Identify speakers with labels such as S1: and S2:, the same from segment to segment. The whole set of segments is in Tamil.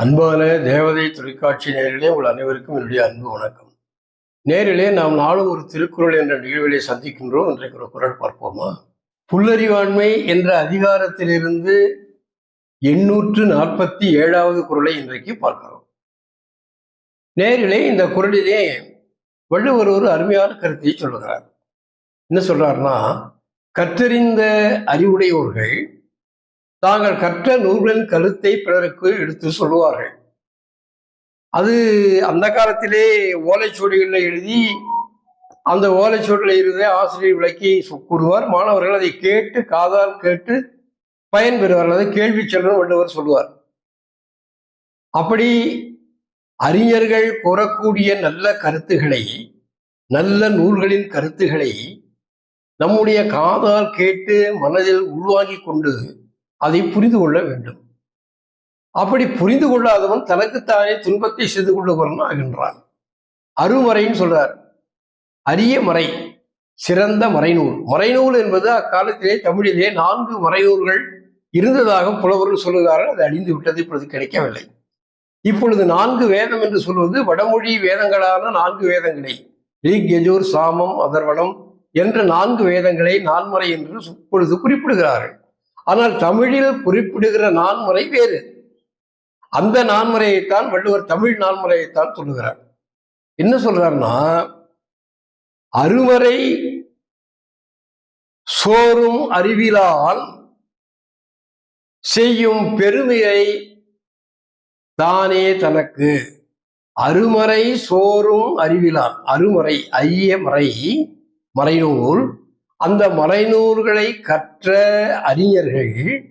S1: அன்பான தேவதை தொலைக்காட்சி நேரிலே உங்கள் அனைவருக்கும் என்னுடைய அன்பு வணக்கம். நேரிலே நாம் நாளும் ஒரு திருக்குறள் என்ற நிகழ்விலே சந்திக்கின்றோம். இன்றைக்கு ஒரு குரல் பார்ப்போமா? புல்லறிவாண்மை என்ற அதிகாரத்திலிருந்து எண்ணூற்று நாற்பத்தி ஏழாவது குரலை இன்றைக்கு பார்க்கிறோம். நேரிலே இந்த குரலிலே வள்ளுவர் ஒரு அருமையான கருத்தை சொல்கிறார் என்ன சொல்றாருன்னா கற்றறிந்த அறிவுடையோர்கள் தாங்கள் கற்ற நூல்களின் கருத்தை பிறருக்கு எடுத்து சொல்லுவார்கள். அது அந்த காலத்திலே ஓலைச்சுவடிகளில் எழுதி அந்த ஓலைச்சுவடியில் இருந்து ஆசிரியர் விளக்கி கூறுவார். மாணவர்கள் அதை கேட்டு காதால் கேட்டு பயன்பெறுவார்கள் அதை கேள்வி செல்வன் வள்ளுவர் சொல்லுவார். அப்படி அறிஞர்கள் கூறக்கூடிய நல்ல கருத்துக்களை நல்ல நூல்களின் கருத்துக்களை நம்முடைய காதால் கேட்டு மனதில் உள்வாங்கிக் கொண்டு அதை புரிந்து கொள்ள வேண்டும். அப்படி புரிந்து கொள்ளாதவன் தனக்குத்தானே துன்பத்தை செய்து கொள்ளுகிறவன் ஆகின்றான். அருமறைன்னு சொல்றார். அரிய மறை சிறந்த மறைநூல். மறைநூல் என்பது அக்காலத்திலே தமிழிலே நான்கு மறைநூல்கள் இருந்ததாக புலவர்கள் சொல்லுகிறார்கள். அது அழிந்து விட்டது இப்பொழுது கிடைக்கவில்லை. இப்பொழுது நான்கு வேதம் என்று சொல்வது வடமொழி வேதங்களான நான்கு வேதங்களை ரிக் யஜூர் சாமம் அதர்வனம் என்ற நான்கு வேதங்களை நான்மறை என்று இப்பொழுது குறிப்பிடுகிறார்கள். ஆனால் தமிழில் குறிப்பிடுகிற நான்முறை வேறு. அந்த நான்முறையைத்தான் வள்ளுவர் தமிழ் நான்முறையைத்தான் சொல்லுகிறார். என்ன சொல்றாருன்னா அருமறை சோறும் அறிவிலால் செய்யும் பெருமையை தானே தனக்கு. அருமறை சோறும் அறிவிலான் அருமறை ஐய மறை மறைநூல் அந்த மறைநூல்களை கற்ற அறிஞர்கள்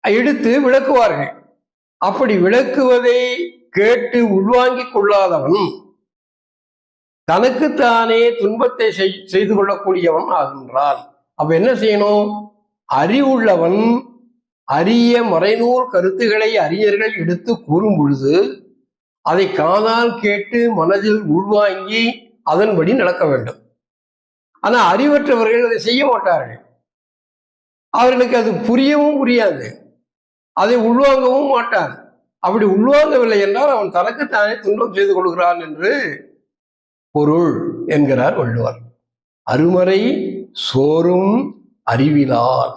S1: எடுத்து விளக்குவார்கள். அப்படி விளக்குவதை கேட்டு உள்வாங்கிக் கொள்ளாதவன் தனக்குத்தானே துன்பத்தை செய்- செய்து கொள்ளக்கூடியவன் ஆகின்றான். அப்ப என்ன செய்யணும்? அறிவுள்ளவன் அரிய மறைநூல் கருத்துக்களை அறிஞர்கள் எடுத்து கூறும் பொழுது அதை காதால் கேட்டு மனதில் உள்வாங்கி அதன்படி நடக்க வேண்டும். ஆனால் அறிவற்றவர்கள் அதை செய்ய மாட்டார்கள். அவர்களுக்கு அது புரியவும் புரியாது. அதை உள்வாங்கவும் மாட்டான். அப்படி உள்வாங்கவில்லை என்றால் அவன் தனக்குத்தானே துன்பம் செய்து கொள்கிறான் என்று பொருள் என்கிறார் வள்ளுவர். அருமறை சோறும் அறிவிலார்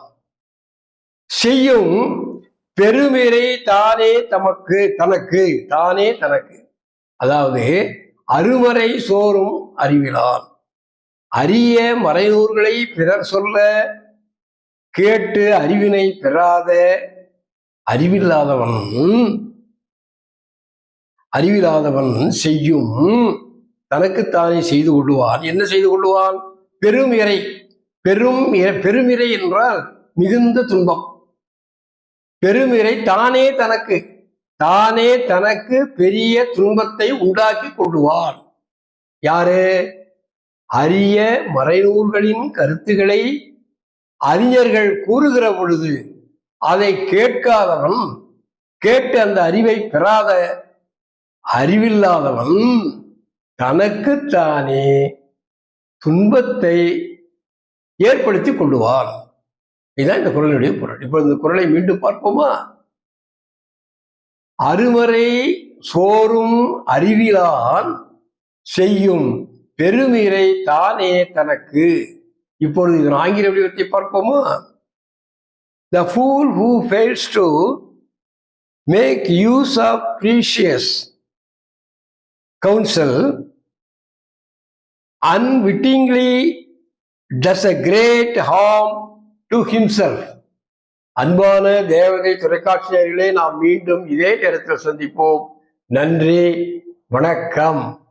S1: செய்யும் பெருமிரை தானே தமக்கு தனக்கு தானே தனக்கு. அதாவது அருமறை சோறும் அறிவிலான் அரிய மறைநூல்களை பிறர் சொல்ல கேட்டு அறிவினை பெறாத அறிவில்லாதவன் அறிவில்லாதவன் செய்யும் தனக்குத்தானே செய்து கொள்ளுவான். என்ன செய்து கொள்ளுவான்? பெருமிரை பெரும் இர- பெருமிரை என்றால் மிகுந்த துன்பம். பெருமிறை தானே தனக்கு தானே தனக்கு பெரிய துன்பத்தை உண்டாக்கி கொள்ளுவான். யாரு? அரிய மறைநூல்களின் கருத்துக்களை அறிஞர்கள் கூறுகிற பொழுது அதை கேட்காதவன் கேட்டு அந்த அறிவை பெறாத அறிவில்லாதவன் தனக்குத்தானே துன்பத்தை ஏற்படுத்தி கொள்ளுவான். இதுதான் இந்த குரலினுடைய பொருள் இப்போ இந்த குரலை மீண்டும் பார்ப்போமா? அருமறை சோறும் அறிவிலான் செய்யும் பெருமிரை தானே தனக்கு? இப்பொழுது இதன் ஆங்கில வடிவத்தை பார்ப்போமா? The fool who fails to make use of precious counsel unwittingly does a great harm to himself அன்பான தேவதை தொலைக்காட்சியர்களே நாம் மீண்டும் இதே நேரத்தில் சந்திப்போம். நன்றி வணக்கம்.